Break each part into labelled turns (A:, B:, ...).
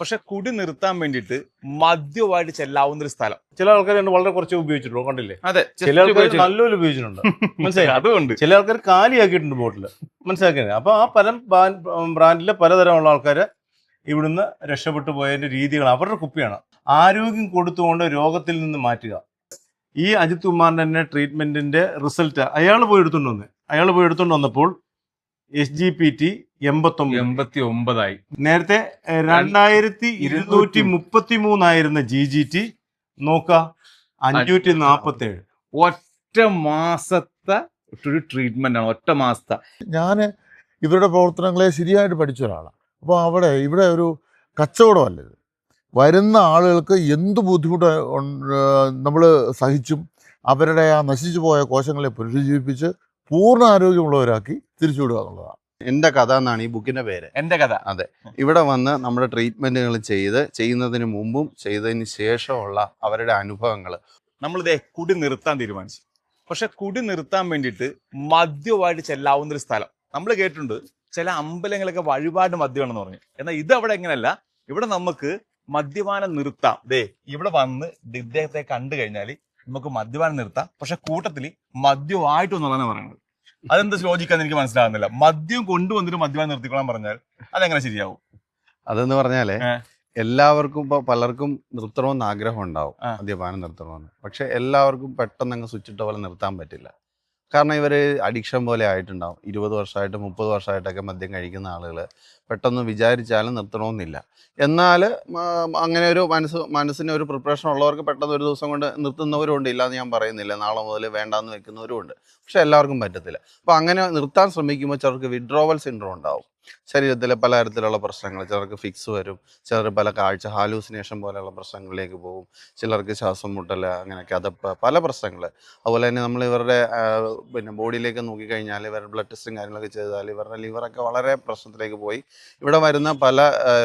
A: പക്ഷെ കുടി നിർത്താൻ വേണ്ടിയിട്ട് മദ്യമായിട്ട് ചെല്ലാവുന്ന ഒരു സ്ഥലം.
B: ചില ആൾക്കാർ വളരെ കുറച്ച് ഉപയോഗിച്ചിട്ടുള്ളൂ കണ്ടില്ലേ?
A: അതെ.
B: ചില ആൾക്കാർ നല്ലപോലെ ഉപയോഗിച്ചിട്ടുണ്ട്. മനസ്സിലായി?
A: അതുകൊണ്ട്.
B: ചില ആൾക്കാർ കാലിയാക്കിയിട്ടുണ്ട് ബോട്ടിൽ മനസ്സിലാക്കിയത് അപ്പൊ ആ പല ബ്രാൻഡിലെ പലതരമുള്ള ആൾക്കാർ ഇവിടുന്ന് രക്ഷപ്പെട്ടു പോയതിന്റെ രീതികൾ അവരുടെ കുപ്പിയാണ്. ആരോഗ്യം കൊടുത്തുകൊണ്ട് രോഗത്തിൽ നിന്ന് മാറ്റുക. ഈ അജിത് കുമാറിന്റെ തന്നെ ട്രീറ്റ്മെന്റിന്റെ റിസൾട്ട് അയാൾ പോയി എടുത്തുകൊണ്ട് വന്നേ. അയാൾ പോയി എടുത്തുകൊണ്ട് വന്നപ്പോൾ എസ് ജി പി ടി എൺപത്തൊമ്പത്.
A: എൺപത്തി ഒമ്പതായി
B: നേരത്തെ രണ്ടായിരത്തി ഇരുന്നൂറ്റി മുപ്പത്തി മൂന്നായിരുന്ന ജി ജി ടി നോക്ക അഞ്ഞൂറ്റി നാപ്പത്തി ഏഴ്
A: ഒറ്റ മാസത്തെ ഒരു ട്രീറ്റ്മെന്റ് ആണ് ഒറ്റ മാസത്തെ.
C: ഞാൻ ഇവരുടെ പ്രവർത്തനങ്ങളെ ശരിയായിട്ട് പഠിച്ച ഒരാളാണ് അപ്പോൾ അവിടെ ഇവിടെ ഒരു കച്ചവടമല്ല ഇത്? വരുന്ന ആളുകൾക്ക് എന്ത് ബുദ്ധിമുട്ട് നമ്മൾ സഹിച്ചും അവരുടെ ആ നശിച്ചു പോയ കോശങ്ങളെ പുനരുജ്ജീവിപ്പിച്ച് പൂർണ ആരോഗ്യമുള്ളവരാക്കി തിരിച്ചുവിടുക എന്നുള്ളതാണ്.
D: എന്റെ കഥ എന്നാണ് ഈ ബുക്കിന്റെ പേര്.
A: എന്റെ കഥ. അതെ.
D: ഇവിടെ വന്ന് നമ്മുടെ ട്രീറ്റ്മെന്റുകൾ ചെയ്ത് ചെയ്യുന്നതിന് മുമ്പും ചെയ്തതിന് ശേഷമുള്ള അവരുടെ അനുഭവങ്ങൾ
A: നമ്മളിതേ കുടി നിർത്താൻ തീരുമാനിച്ചു. പക്ഷെ കുടി നിർത്താൻ വേണ്ടിയിട്ട് മദ്യമായിട്ട് ചെല്ലാവുന്ന ഒരു സ്ഥലം. നമ്മൾ കേട്ടിട്ടുണ്ട് ചില അമ്പലങ്ങളൊക്കെ വഴിപാട് മദ്യമാണെന്ന് പറഞ്ഞു. എന്നാൽ ഇത് അവിടെ എങ്ങനെയല്ല ഇവിടെ നമുക്ക് മദ്യപാനം നിർത്താം. ദേ ഇവിടെ വന്ന് ഇദ്ദേഹത്തെ കണ്ടു കഴിഞ്ഞാൽ നമുക്ക് മദ്യപാനം നിർത്താം. പക്ഷെ കൂട്ടത്തിൽ മദ്യമായിട്ട് എന്നുള്ളതാണ് പറയുന്നത് അതെന്താ ലോജിക്കാന്ന് എനിക്ക് മനസ്സിലാകുന്നില്ല മദ്യം കൊണ്ടുവന്നിട്ട് മദ്യപാനം നിർത്തിക്കൊള്ളാൻ പറഞ്ഞാൽ അതെങ്ങനെ ശരിയാവും?
D: അതെന്ന് പറഞ്ഞാലേ എല്ലാവർക്കും ഇപ്പൊ പലർക്കും നിർത്തണമെന്ന് ആഗ്രഹം ഉണ്ടാവും. മദ്യപാനം നിർത്തണമെന്ന്. പക്ഷെ എല്ലാവർക്കും പെട്ടെന്ന് അങ്ങ് സ്വിച്ചിട്ട പോലെ നിർത്താൻ പറ്റില്ല. കാരണം ഇവർ അഡിക്ഷൻ പോലെ ആയിട്ടുണ്ടാവും. ഇരുപത് വർഷമായിട്ട് മുപ്പത് വർഷമായിട്ടൊക്കെ മദ്യം കഴിക്കുന്ന ആളുകൾ പെട്ടെന്ന് വിചാരിച്ചാലും നിർത്തണമെന്നില്ല എന്നാൽ അങ്ങനെ ഒരു മനസ്സ് മനസ്സിന് ഒരു പ്രിപ്പറേഷൻ ഉള്ളവർക്ക് പെട്ടെന്ന് ഒരു ദിവസം കൊണ്ട് നിർത്തുന്നവരുണ്ട് ഇല്ലാന്ന് ഞാൻ പറയുന്നില്ല. നാളെ മുതൽ വേണ്ടാന്ന് വെക്കുന്നവരുമുണ്ട് പക്ഷെ എല്ലാവർക്കും പറ്റത്തില്ല. അപ്പോൾ അങ്ങനെ നിർത്താൻ ശ്രമിക്കുമ്പോൾ ചിലർക്ക് വിഡ്രോവൽ സിൻഡ്രോം ഉണ്ടാവും. ശരീരത്തിലെ പലതരത്തിലുള്ള പ്രശ്നങ്ങൾ ചിലർക്ക് ഫിക്സ് വരും ചിലർ പല കാഴ്ച ഹാലൂസിനേഷൻ പോലെയുള്ള പ്രശ്നങ്ങളിലേക്ക് പോകും ചിലർക്ക് ശ്വാസം മുട്ടൽ അങ്ങനെ കഥപ്പ് പല പ്രശ്നങ്ങൾ അതുപോലെ തന്നെ നമ്മൾ ഇവരുടെ പിന്നെ ബോഡിയിലേക്ക് നോക്കിക്കഴിഞ്ഞാൽ ഇവരുടെ ബ്ലഡ് ടെസ്റ്റും കാര്യങ്ങളൊക്കെ ചെയ്താൽ ഇവരുടെ ലിവറൊക്കെ വളരെ പ്രശ്നത്തിലേക്ക് പോയി. ഇവിടെ വരുന്ന പല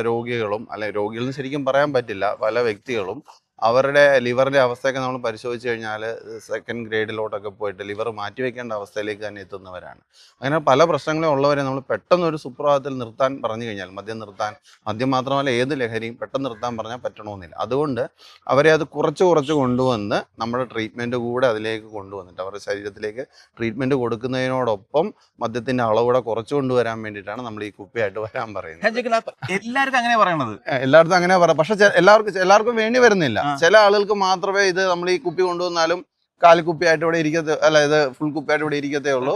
D: രോഗികളും അല്ലെ രോഗികളെന്ന് ശരിക്കും പറയാൻ പറ്റില്ല പല വ്യക്തികളും അവരുടെ ലിവറിന്റെ അവസ്ഥയൊക്കെ നമ്മൾ പരിശോധിച്ച് കഴിഞ്ഞാൽ സെക്കൻഡ് ഗ്രേഡിലോട്ടൊക്കെ പോയിട്ട് ലിവർ മാറ്റി വയ്ക്കേണ്ട അവസ്ഥയിലേക്ക് തന്നെ എത്തുന്നവരാണ്. അങ്ങനെ പല പ്രശ്നങ്ങളും ഉള്ളവരെ നമ്മൾ പെട്ടെന്ന് ഒരു സുപ്രഭാതത്തിൽ നിർത്താൻ പറഞ്ഞു കഴിഞ്ഞാൽ മദ്യം നിർത്താൻ മദ്യം മാത്രമല്ല ഏത് ലഹരിയും പെട്ടെന്ന് നിർത്താൻ പറഞ്ഞാൽ പറ്റണമെന്നില്ല അതുകൊണ്ട് അവരെ അത് കുറച്ച് കുറച്ച് കൊണ്ടുവന്ന് നമ്മുടെ ട്രീറ്റ്മെന്റ് കൂടെ അതിലേക്ക് കൊണ്ടുവന്നിട്ട് അവരുടെ ശരീരത്തിലേക്ക് ട്രീറ്റ്മെന്റ് കൊടുക്കുന്നതിനോടൊപ്പം മദ്യത്തിന്റെ അളവ് കുറച്ച് കൊണ്ടുവരാൻ വേണ്ടിയിട്ടാണ് നമ്മൾ ഈ കുപ്പിയായിട്ട് വരാൻ പറയുന്നത്.
A: എല്ലാവർക്കും അങ്ങനെ പറയണത്.
D: എല്ലായിടത്തും അങ്ങനെ പറയാം പക്ഷേ എല്ലാവർക്കും എല്ലാവർക്കും വേണ്ടി വരുന്നില്ല. ചില ആളുകൾക്ക് മാത്രമേ ഇത് നമ്മൾ ഈ കുപ്പി കൊണ്ടുവന്നാലും കാലി കുപ്പിയായിട്ട് ഇവിടെ ഇരിക്കത്തെ അല്ല ഇത് ഫുൾ കുപ്പിയായിട്ട് ഇവിടെ ഇരിക്കത്തേ ഉള്ളൂ.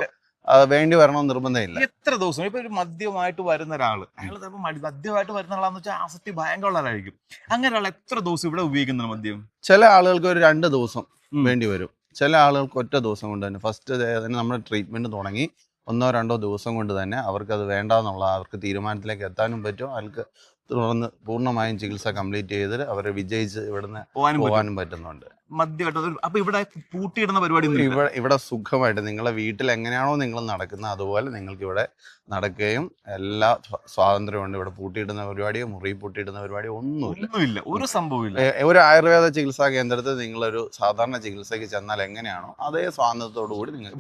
D: വേണ്ടി വരണമെന്ന് നിർബന്ധമില്ല.
A: എത്ര ദിവസം? ഇപ്പൊ ഒരു മദ്യമായിട്ട് വരുന്ന ഒരാൾ അയാൾ ചിലപ്പോൾ മടി മദ്യമായിട്ട് വരുന്ന ആളാന്ന് വെച്ചാൽ ആസക്തി ഭയങ്കര ഉള്ളവരായിരിക്കും അങ്ങനെ ഒരാൾ എത്ര ദിവസം ഇവിടെ ഉപയോഗിക്കുന്ന മദ്യം?
D: ചില ആളുകൾക്ക് ഒരു രണ്ട് ദിവസം വേണ്ടി വരും. ചില ആളുകൾക്ക് ഒറ്റ ദിവസം കൊണ്ട് തന്നെ. ഫസ്റ്റ് തന്നെ നമ്മുടെ ട്രീറ്റ്മെന്റ് തുടങ്ങി. ഒന്നോ രണ്ടോ ദിവസം കൊണ്ട് തന്നെ അവർക്ക് അത് വേണ്ടാന്നുള്ള അവർക്ക് തീരുമാനത്തിലേക്ക് എത്താനും പറ്റും. അവർക്ക് തുടർന്ന് പൂർണമായും ചികിത്സ കംപ്ലീറ്റ് ചെയ്ത് അവരെ വിജയിച്ച് ഇവിടുന്ന്
A: പോകാനും
D: പോകാനും പറ്റുന്നുണ്ട്.
A: മദ്യമായിട്ട് ഒരു- അപ്പൊ ഇവിടെ പൂട്ടിയിടുന്ന പരിപാടി.
D: ഇവിടെ ഇവിടെ സുഖമായിട്ട് നിങ്ങളെ വീട്ടിൽ എങ്ങനെയാണോ നിങ്ങൾ നടക്കുന്നത് അതുപോലെ നിങ്ങൾക്ക് ഇവിടെ നടക്കുകയും എല്ലാ സ്വാ- സ്വാതന്ത്ര്യമുണ്ട് ഇവിടെ പൂട്ടിയിടുന്ന പരിപാടിയോ മുറി പൂട്ടിയിടുന്ന പരിപാടിയോ ഒന്നുമില്ല.
A: ഒന്നുമില്ല. ഒരു സംഭവമില്ല
D: ഇല്ല ഒരു ആയുർവേദ ചികിത്സാ കേന്ദ്രത്തിൽ നിങ്ങളൊരു സാധാരണ ചികിത്സയ്ക്ക് ചെന്നാൽ എങ്ങനെയാണോ അതേ സ്വാതന്ത്ര്യത്തോടു കൂടി നിങ്ങൾക്ക്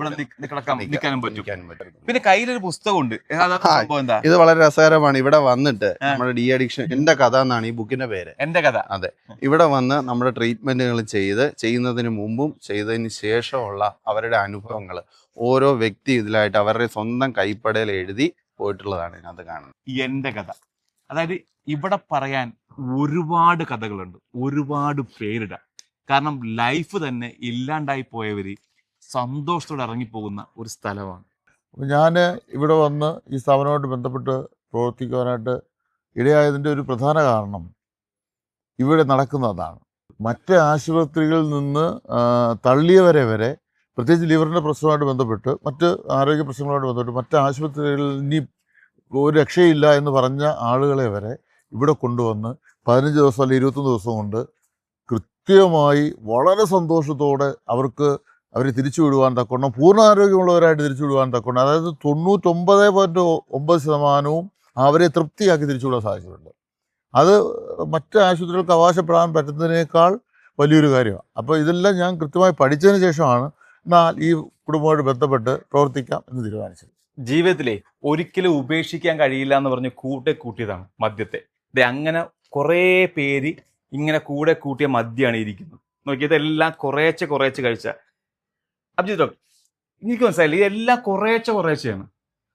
A: പിന്നെ കയ്യിലൊരു പുസ്തകമുണ്ട്.
D: ഇത് വളരെ രസകരമാണ്. ഇവിടെ വന്നിട്ട് നമ്മുടെ ഡി അഡിക്ഷൻ എന്റെ കഥ എന്നാണ് ഈ ബുക്കിന്റെ പേര്.
A: എന്റെ കഥ. അതെ.
D: ഇവിടെ വന്ന് നമ്മുടെ ട്രീറ്റ്മെന്റുകൾ ചെയ്ത് ചെയ്യുന്നതിന് മുമ്പും ചെയ്തതിന് ശേഷമുള്ള അവരുടെ അനുഭവങ്ങൾ ഓരോ വ്യക്തി ഇതിലായിട്ട് അവരുടെ സ്വന്തം കൈപ്പടയിൽ എഴുതി പോയിട്ടുള്ളതാണ് ഇതിനകത്ത് കാണുന്നത്.
A: എന്റെ കഥ. അതായത് ഇവിടെ പറയാൻ ഒരുപാട് കഥകളുണ്ട്. ഒരുപാട് പേരിടാം. കാരണം ലൈഫ് തന്നെ ഇല്ലാണ്ടായി പോയവര് സന്തോഷത്തോടെ ഇറങ്ങിപ്പോകുന്ന ഒരു സ്ഥലമാണ്.
C: ഞാൻ ഇവിടെ വന്ന് ഈ സ്ഥാപനവുമായിട്ട് ബന്ധപ്പെട്ട് പ്രവർത്തിക്കുവാനായിട്ട് ഇടയായതിന്റെ ഒരു പ്രധാന കാരണം ഇവിടെ നടക്കുന്നതാണ്. മറ്റ് ആശുപത്രികളിൽ നിന്ന് തള്ളിയവരെ വരെ പ്രത്യേകിച്ച് ലിവറിന്റെ പ്രശ്നവുമായിട്ട് ബന്ധപ്പെട്ട് മറ്റ് ആരോഗ്യ പ്രശ്നങ്ങളുമായിട്ട് ബന്ധപ്പെട്ട് മറ്റ് ആശുപത്രികളിൽ ഇനി ഒരു രക്ഷയില്ല എന്ന് പറഞ്ഞ ആളുകളെ വരെ ഇവിടെ കൊണ്ടുവന്ന് പതിനഞ്ച് ദിവസം അല്ലെങ്കിൽ ഇരുപത്തൊന്ന് ദിവസം കൊണ്ട് കൃത്യമായി വളരെ സന്തോഷത്തോടെ അവർക്ക് അവരെ തിരിച്ചു വിടുവാൻ തക്കവണ്ണം പൂർണ ആരോഗ്യമുള്ളവരായിട്ട് തിരിച്ചു വിടുവാൻ തക്കവണ്ണം അതായത് തൊണ്ണൂറ്റൊമ്പത് പോയിന്റ് ഒമ്പത് ശതമാനവും അവരെ തൃപ്തിയാക്കി തിരിച്ചു വിടാൻ സാധിച്ചിട്ടുണ്ട്. അത് മറ്റ് ആശുപത്രികൾക്ക് അവകാശപ്പെടാൻ പറ്റുന്നതിനേക്കാൾ വലിയൊരു കാര്യമാണ്. അപ്പോൾ ഇതെല്ലാം ഞാൻ കൃത്യമായി പഠിച്ചതിന് ശേഷമാണ് എന്നാൽ ഈ കുടുംബമായിട്ട് ബന്ധപ്പെട്ട് പ്രവർത്തിക്കാം എന്ന് തീരുമാനിച്ചത്.
A: ജീവിതത്തിലെ ഒരിക്കലും ഉപേക്ഷിക്കാൻ കഴിയില്ല എന്ന് പറഞ്ഞ് കൂട്ടെ കൂട്ടിയതാണ് മദ്യത്തെ. ദേ അങ്ങനെ കുറേ പേര് ഇങ്ങനെ കൂടെ കൂട്ടിയ മദ്യമാണ് ഇരിക്കുന്നത്. നോക്കിയത് എല്ലാം കുറേച്ചെ കുറേച്ചെ കഴിച്ച. അഭിജിത് ഡോക്ടർ എനിക്ക് മനസ്സിലായില്ല ഇതെല്ലാം കുറേച്ചെ കുറേച്ചെയാണ്.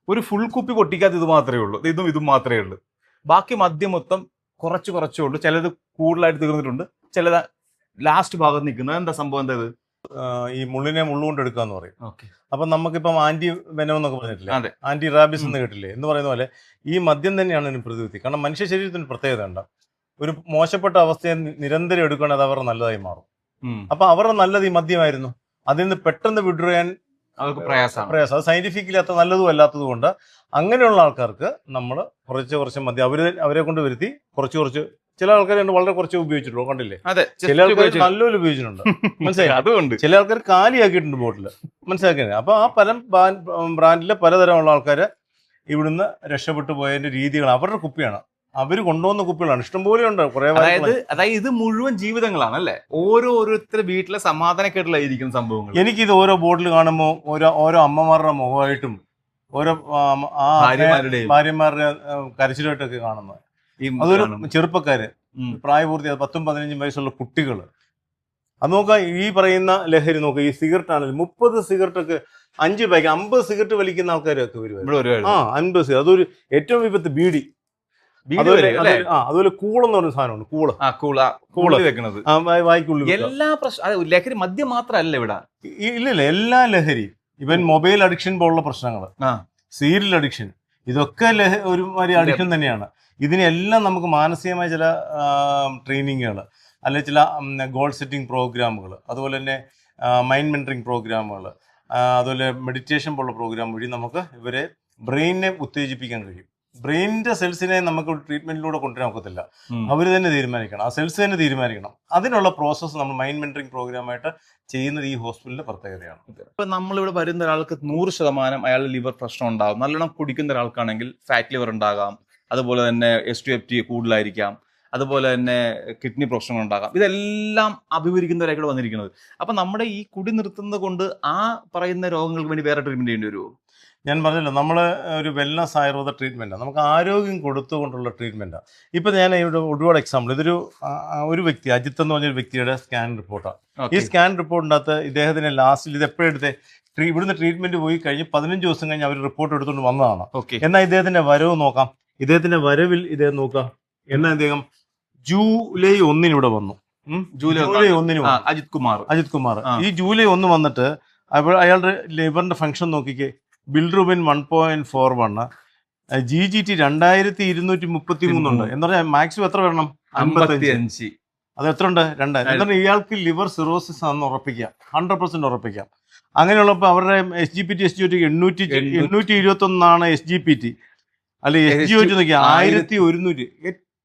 A: ഒരു ഫുൾ കുപ്പി പൊട്ടിക്കാത്ത ഇത് മാത്രമേ ഉള്ളൂ. ഇത് ഇതും ഇതും മാത്രമേ ഉള്ളൂ. ബാക്കി മദ്യം മൊത്തം കുറച്ച് കുറച്ചേ ഉള്ളൂ. ചിലത് കൂടുതലായിട്ട് തീർന്നിട്ടുണ്ട്. ചിലത് ലാസ്റ്റ് ഭാഗത്ത് നിൽക്കുന്നത് എന്താ സംഭവം? എന്താ ഇത്?
B: ഈ മുള്ളിനെ മുള്ളുകൊണ്ട് എടുക്കുക എന്ന് പറയും അപ്പൊ നമുക്കിപ്പം ആന്റി വെനം എന്നൊക്കെ പറഞ്ഞിട്ടില്ലേ. ആന്റി റാബിസ് എന്ന് കേട്ടില്ലേ എന്ന് പറയുന്ന പോലെ ഈ മദ്യം തന്നെയാണ് ഇതിന് പ്രതിവിധി. കാരണം മനുഷ്യ ശരീരത്തിന് പ്രത്യേകത ഉണ്ട്. ഒരു മോശപ്പെട്ട അവസ്ഥയെ നിരന്തരം എടുക്കുകയാണെങ്കിൽ അത് അവരുടെ നല്ലതായി മാറും. അപ്പൊ അവരുടെ നല്ലത് ഈ മദ്യമായിരുന്നു. അതിൽ നിന്ന് പെട്ടെന്ന് വിഡ്രോ ചെയ്യാൻ
A: അവർക്ക് പ്രയാസമാണ്.
B: പ്രയാസം. അത് സയന്റിഫിക്കലി അത്ര നല്ലതും അല്ലാത്തത് കൊണ്ട് അങ്ങനെയുള്ള ആൾക്കാർക്ക് നമ്മൾ കുറച്ച് കുറച്ച് മതി. അവർ അവരെ കൊണ്ട് വരുത്തി കുറച്ച് കുറച്ച് ചില ആൾക്കാർ വളരെ കുറച്ച് ഉപയോഗിച്ചിട്ടുള്ളൂ. കണ്ടില്ലേ?
A: അതെ
B: ചില ആൾക്കാർ നല്ലപോലെ ഉപയോഗിച്ചിട്ടുണ്ട്. മനസ്സിലായി?
A: അതുകൊണ്ട്.
B: ചില ആൾക്കാർ കാലിയാക്കിയിട്ടുണ്ട് ബോട്ടിൽ മനസ്സിലാക്കിയത് അപ്പൊ ആ പല ബ്രാൻഡിലെ പലതരമുള്ള ആൾക്കാർ ഇവിടുന്ന് രക്ഷപ്പെട്ടു പോയതിന്റെ രീതികൾ അവരുടെ കുപ്പിയാണ്. അവർ കൊണ്ടുവന്ന കുപ്പികളാണ്. ഇഷ്ടംപോലെ ഉണ്ട്. കുറെ
A: അതായത് അതായത് ഇത് മുഴുവൻ ജീവിതങ്ങളാണ് അല്ലെ? ഓരോരുത്തര് വീട്ടിലെ സമാധാനക്കേട്ടിലായിരിക്കുന്ന സംഭവങ്ങൾ
B: എനിക്കിത് ഓരോ ബോട്ടിൽ കാണുമ്പോൾ ഓരോ ഓരോ അമ്മമാരുടെ മുഖമായിട്ടും ഓരോ ആ, ഭാര്യമാരുടെ കരച്ചിലായിട്ടൊക്കെ കാണുന്നത്.
A: ഈ
B: അതൊരു ചെറുപ്പക്കാര് പ്രായപൂർത്തി പത്തും പതിനഞ്ചും വയസ്സുള്ള കുട്ടികൾ അത് നോക്കാം ഈ പറയുന്ന ലഹരി നോക്കുക ഈ സിഗരറ്റ് ആണെങ്കിൽ മുപ്പത് സിഗരറ്റ് ഒക്കെ അഞ്ച് പാക്ക് അമ്പത് സിഗരറ്റ് വലിക്കുന്ന ആൾക്കാരൊക്കെ വരുവായിരുന്നു.
A: ഇവിടെ
B: ആ അൻപത് സിഗരറ്റ് അതൊരു ഏറ്റവും വിപത്ത് ബീഡി. അതുപോലെ
A: അല്ലേ?
B: കൂളെന്ന് പറഞ്ഞ സാധനമുണ്ട് കൂൾ
A: ആ കൂള
B: കൂൾ.
A: കൂളി വെക്കണത്.
B: ആ വാ- വായ്ക്കുള്ളിൽ വെക്കുക.
A: എല്ലാ പ്രശ്നം ലഹരി മദ്യം മാത്രമല്ല ഇവിടെ.
B: ഇല്ല ഇല്ലില്ല എല്ലാ ലഹരി ഇവൻ മൊബൈൽ അഡിക്ഷൻ പോലുള്ള പ്രശ്നങ്ങൾ. Serial addiction. ഇതൊക്കെ ലഹ ഒരു മാതിരി അഡിക്ഷൻ തന്നെയാണ്. ഇതിനെല്ലാം നമുക്ക് മാനസികമായ ചില ട്രെയിനിങ്ങുകൾ അല്ലെങ്കിൽ ചില ഗോൾ സെറ്റിംഗ് പ്രോഗ്രാമുകൾ അതുപോലെ തന്നെ മൈൻഡ് മെന്ററിങ് പ്രോഗ്രാമുകൾ അതുപോലെ മെഡിറ്റേഷൻ പോലുള്ള പ്രോഗ്രാം വഴി നമുക്ക് ഇവരെ ബ്രെയിനിനെ ഉത്തേജിപ്പിക്കാൻ കഴിയും. ബ്രെയിനിന്റെ സെൽസിനെ നമുക്ക് ട്രീറ്റ്മെന്റിലൂടെ കൊണ്ടുവരാൻ ഒക്കത്തില്ല. അവർ തന്നെ തീരുമാനിക്കണം. ആ സെൽസ് തന്നെ തീരുമാനിക്കണം. അതിനുള്ള പ്രോസസ്സ് നമ്മൾ മൈൻഡ് മെന്ററിങ് പ്രോഗ്രാമായിട്ട് ചെയ്യുന്നത് ഈ ഹോസ്പിറ്റലിന്റെ പ്രത്യേകതയാണ്.
A: ഇപ്പൊ നമ്മളിവിടെ വരുന്ന ഒരാൾക്ക് നൂറ് ശതമാനം അയാൾ ലിവർ പ്രശ്നം ഉണ്ടാകും നല്ലോണം കുടിക്കുന്ന ഒരാൾക്കാണെങ്കിൽ ഫാറ്റ് ലിവർ ഉണ്ടാകാം. അതുപോലെ തന്നെ എസ് ടി എഫ് ടി കൂടുതലായിരിക്കാം. അതുപോലെ തന്നെ കിഡ്നി പ്രശ്നങ്ങൾ ഉണ്ടാകാം. ഇതെല്ലാം അഭിമുഖീകരിക്കുന്നവരായിട്ട് വന്നിരിക്കുന്നത്. അപ്പൊ നമ്മുടെ ഈ കുടി നിർത്തുന്നത് കൊണ്ട് ആ പറയുന്ന രോഗങ്ങൾക്ക് വേണ്ടി വേറെ ട്രീറ്റ്മെന്റ് ചെയ്യേണ്ടി വരുമോ
B: ഞാൻ പറഞ്ഞല്ലോ നമ്മൾ ഒരു വെൽനസ് ആയുർവേദ ട്രീറ്റ്മെന്റാണ് നമുക്ക് ആരോഗ്യം കൊടുത്തുകൊണ്ടുള്ള ട്രീറ്റ്മെന്റാണ് ഇപ്പം ഞാൻ ഇവിടെ ഒരുപാട് എക്സാമ്പിൾ ഇതൊരു ഒരു വ്യക്തി അജിത്ത് എന്ന് പറഞ്ഞൊരു വ്യക്തിയുടെ സ്കാൻ റിപ്പോർട്ടാണ് ഈ സ്കാൻ റിപ്പോർട്ടിനകത്ത് ഇദ്ദേഹത്തിന് ലാസ്റ്റിൽ ഇത് എപ്പോഴെടുത്ത് ട്രീ ഇവിടുന്ന് ട്രീറ്റ്മെന്റ് പോയി കഴിഞ്ഞ് പതിനഞ്ച് ദിവസം കഴിഞ്ഞ് അവർ റിപ്പോർട്ട് എടുത്തുകൊണ്ട് വന്നതാണ്.
A: ഓക്കെ
B: എന്നാൽ ഇദ്ദേഹത്തിന്റെ വരവ് നോക്കാം. ഇദ്ദേഹത്തിന്റെ വരവിൽ ഇദ്ദേഹം നോക്കാം എന്നാൽ ഇദ്ദേഹം? ജൂലൈ ഒന്നിന് ഇവിടെ വന്നു?
A: ജൂലൈ
B: ഒന്നിന്
A: അജിത് കുമാർ.
B: അജിത് കുമാർ. ഈ ജൂലൈ ഒന്ന് വന്നിട്ട് അപ്പോൾ അയാളുടെ ലേബറിന്റെ ഫംഗ്ഷൻ നോക്കിക്കേ. Bilirubin one point four one G G T രണ്ടായിരത്തി ഇരുന്നൂറ്റി മുപ്പത്തി മൂന്നുണ്ട് എന്ന് പറഞ്ഞാൽ മാക്സിമം എത്ര വരണം?
A: അമ്പത്തി അഞ്ച്
B: അത് എത്ര ഉണ്ട്? രണ്ടായിരം എന്താണ് ഇയാൾക്ക് ലിവർ സിറോസിസ് ആണെന്ന് ഉറപ്പിക്കാം. ഹൺഡ്രഡ് പെർസെന്റ് ഉറപ്പിക്കാം. അങ്ങനെയുള്ളപ്പോൾ അവരുടെ S G P T S G O T എണ്ണൂറ്റി
A: എണ്ണൂറ്റി
B: ഇരുപത്തി ഒന്നാണ് എസ് ജി പി ടി അല്ലെ എസ് ജി ഒ ടി നോക്കിയാൽ ആയിരത്തി ഒരുന്നൂറ്റി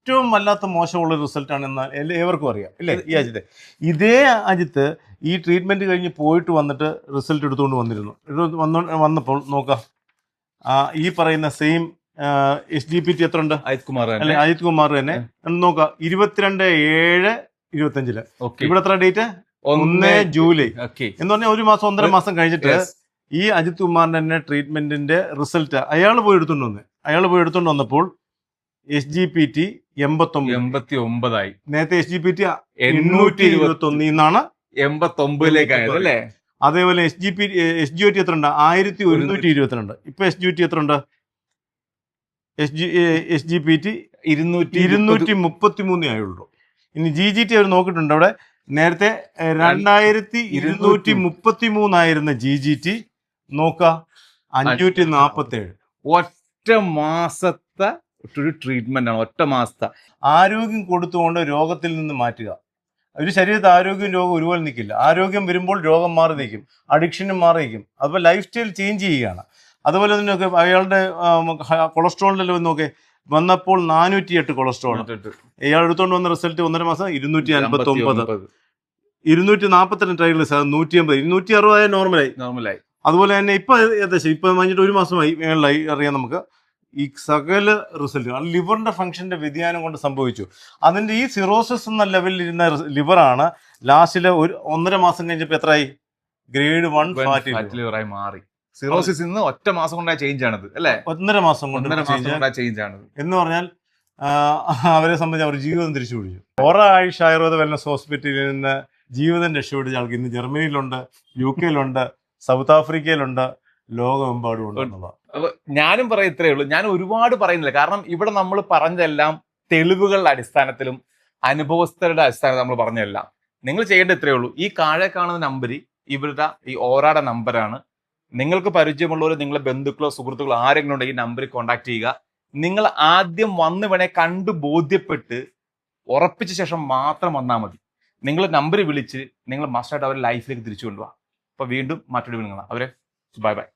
B: ഏറ്റവും വല്ലാത്ത മോശമുള്ള റിസൾട്ടാണ് എന്ന് ഏവർക്കും അറിയാം. ഇല്ലേ? ഈ അജിത്ത്. ഇതേ അജിത്ത് ഈ ട്രീറ്റ്മെന്റ് കഴിഞ്ഞ് പോയിട്ട് വന്നിട്ട് റിസൾട്ട് എടുത്തുകൊണ്ട് വന്നിരുന്നു. വന്നു വന്നോ വന്നപ്പോൾ നോക്കാം. ഈ പറയുന്ന same S D P T എത്ര ഉണ്ട്?
A: അജിത് കുമാർ
B: അല്ലെ അജിത് കുമാർ തന്നെ. നോക്കാം. ഇരുപത്തിരണ്ട് ഏഴ് ഇരുപത്തഞ്ചിൽ
A: ഓക്കെ.
B: ഇവിടെ എത്ര ഡേറ്റ് ഒന്ന് ജൂലൈ.
A: ഓക്കെ.
B: എന്ന് പറഞ്ഞാൽ ഒരു മാസം ഒന്നര മാസം കഴിഞ്ഞിട്ട് ഈ അജിത് കുമാറിന്റെ തന്നെ ട്രീറ്റ്മെന്റിന്റെ റിസൾട്ട് അയാൾ പോയി എടുത്തുകൊണ്ട് വന്ന്. അയാൾ പോയി എടുത്തുകൊണ്ട് വന്നപ്പോൾ എസ് ജി പി ടി എൺപത്തൊമ്പത്.
A: എൺപത്തി ഒമ്പതായി
B: നേരത്തെ എസ് ജി പി ടി
A: എണ്ണൂറ്റി
B: ഇരുപത്തി ഒന്നിൽ നിന്നാണ്
A: എൺപത്തി ഒമ്പതിലേക്കായത് അല്ലേ
B: അതേപോലെ S G P S G O T എത്ര ഉണ്ട് ആയിരത്തി ഒരുന്നൂറ്റി ഇരുപത്തിരണ്ട് ഇപ്പൊ എസ് ജി ഒ ടി എത്ര ഉണ്ട് S G S G P T
A: ഇരുന്നൂറ്റി
B: ഇരുന്നൂറ്റി മുപ്പത്തി മൂന്നേ ആയുള്ളൂ. ഇനി ജി ജി ടി അവർ നോക്കിയിട്ടുണ്ട് അവിടെ. നേരത്തെ രണ്ടായിരത്തി ഇരുന്നൂറ്റി മുപ്പത്തി മൂന്നായിരുന്ന ജി ജി ടി നോക്ക അഞ്ഞൂറ്റി നാപ്പത്തി ഏഴ്
A: ഒറ്റ മാസത്തെ ഒരു ട്രീറ്റ്മെന്റ് ആണ് ഒറ്റ മാസത്തെ.
B: ആരോഗ്യം കൊടുത്തുകൊണ്ട് രോഗത്തിൽ നിന്ന് മാറ്റുക. ഒരു ശരീരത്തിൽ ആരോഗ്യം രോഗം ഒരുപോലെ നിൽക്കില്ല. ആരോഗ്യം വരുമ്പോൾ രോഗം മാറി നിൽക്കും. അഡിക്ഷനും മാറി നിൽക്കും. അതുപോലെ ലൈഫ് സ്റ്റൈൽ ചേഞ്ച് ചെയ്യുകയാണ്. അതുപോലെ തന്നെ ഒക്കെ അയാളുടെ കൊളസ്ട്രോളിന്റെ ലെവൽ നോക്കെ. വന്നപ്പോൾ നാനൂറ്റി എട്ട് കൊളസ്ട്രോൾ ഇയാൾ എടുത്തുകൊണ്ട് വന്ന റിസൾട്ട് ഒന്നര മാസം ഇരുന്നൂറ്റി അൻപത്തി ഒമ്പത് ഇരുന്നൂറ്റി നാൽപ്പത്തിരണ്ട് ട്രയൽസ് നൂറ്റി അമ്പത് ഇരുന്നൂറ്റി അറുപതായ നോർമലായി
A: നോർമലായി
B: അതുപോലെ തന്നെ ഇപ്പൊ ഏകദേശം ഇപ്പൊ കഴിഞ്ഞിട്ട് ഒരു മാസമായി മേളിലായി അറിയാം നമുക്ക്. ഈ സകല റിസൾട്ട് ലിവറിന്റെ ഫംഗ്ഷന്റെ വ്യതിയാനം കൊണ്ട് സംഭവിച്ചു. അതിന്റെ ഈ സിറോസിസ് എന്ന ലെവലിൽ ഇരുന്ന ലിവറാണ് ലാസ്റ്റിലെ ഒരു ഒന്നര മാസം കഴിഞ്ഞപ്പോൾ എത്രയായി ഗ്രേഡ് വൺ ഫാറ്റ്
A: ലിവറായി മാറി. സിറോസിസ് നിന്ന് ഒറ്റ മാസം കൊണ്ടാണ് ചേഞ്ച് ആണത് അല്ലേ?
B: ഒന്നര മാസം കൊണ്ട്
A: ചേഞ്ച് ആണത്.
B: എന്ന് പറഞ്ഞാൽ അവരെ സംബന്ധിച്ച് അവർ ജീവിതം തിരിച്ചു പിടിച്ചു. ഒരാഴ്ച ആയുർവേദ വെൽനസ് ഹോസ്പിറ്റലിൽ നിന്ന് ജീവിതം രക്ഷപ്പെടുന്ന ആൾക്ക് ഇന്ന് ജർമ്മനിയിലുണ്ട് യു കെയിലുണ്ട് സൗത്ത് ആഫ്രിക്കയിലുണ്ട് ലോകമെമ്പാടും ഉണ്ട് എന്നുള്ളതാണ്.
A: അപ്പൊ ഞാനും പറയും ഇത്രയേ ഉള്ളൂ. ഞാൻ ഒരുപാട് പറയുന്നില്ല. കാരണം ഇവിടെ നമ്മൾ പറഞ്ഞതെല്ലാം തെളിവുകളുടെ അടിസ്ഥാനത്തിലും അനുഭവസ്ഥരുടെ അടിസ്ഥാനത്തിൽ നമ്മൾ പറഞ്ഞതെല്ലാം. നിങ്ങൾ ചെയ്യേണ്ട ഇത്രയേ ഉള്ളൂ. ഈ കാഴെ കാണുന്ന നമ്പർ ഇവരുടെ ഈ ഓറാടെ നമ്പറാണ് നിങ്ങൾക്ക് പരിചയമുള്ളവരോ നിങ്ങളെ ബന്ധുക്കളോ സുഹൃത്തുക്കളോ ആരെങ്കിലും ഉണ്ടെങ്കിൽ ഈ നമ്പറിൽ കോൺടാക്ട് ചെയ്യുക. നിങ്ങൾ ആദ്യം വന്ന് വേണേ കണ്ടു ബോധ്യപ്പെട്ട് ഉറപ്പിച്ച ശേഷം മാത്രം വന്നാൽ മതി. നിങ്ങൾ നമ്പർ വിളിച്ച് നിങ്ങൾ മസ്റ്റായിട്ട് അവരുടെ ലൈഫിലേക്ക് തിരിച്ചു കൊണ്ടുപോകാം അപ്പൊ വീണ്ടും മറ്റൊരു നിങ്ങൾ അവരെ ബൈ ബൈ